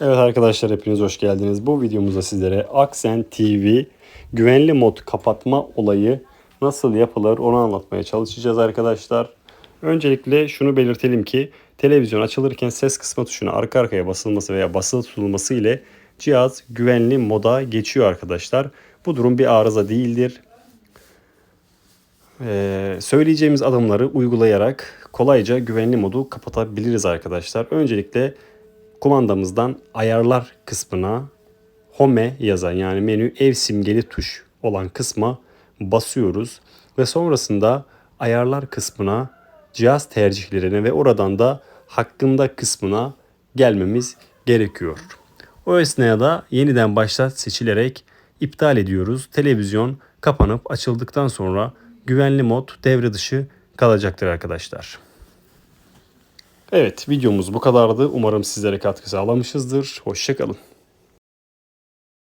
Evet arkadaşlar hepiniz hoş geldiniz. Bu videomuzda sizlere Aksen TV güvenli mod kapatma olayı nasıl yapılır onu anlatmaya çalışacağız arkadaşlar. Öncelikle şunu belirtelim ki televizyon açılırken ses kısma tuşuna arka arkaya basılması veya basılı tutulması ile cihaz güvenli moda geçiyor arkadaşlar. Bu durum bir arıza değildir. Ee, söyleyeceğimiz adımları uygulayarak kolayca güvenli modu kapatabiliriz arkadaşlar. Öncelikle kumandamızdan ayarlar kısmına home yazan yani menü ev simgeli tuş olan kısma basıyoruz ve sonrasında ayarlar kısmına cihaz tercihlerine ve oradan da hakkında kısmına gelmemiz gerekiyor. O esnada yeniden başlat seçilerek iptal ediyoruz. Televizyon kapanıp açıldıktan sonra güvenli mod devre dışı kalacaktır arkadaşlar. Evet videomuz bu kadardı. Umarım sizlere katkı sağlamışızdır. Hoşçakalın.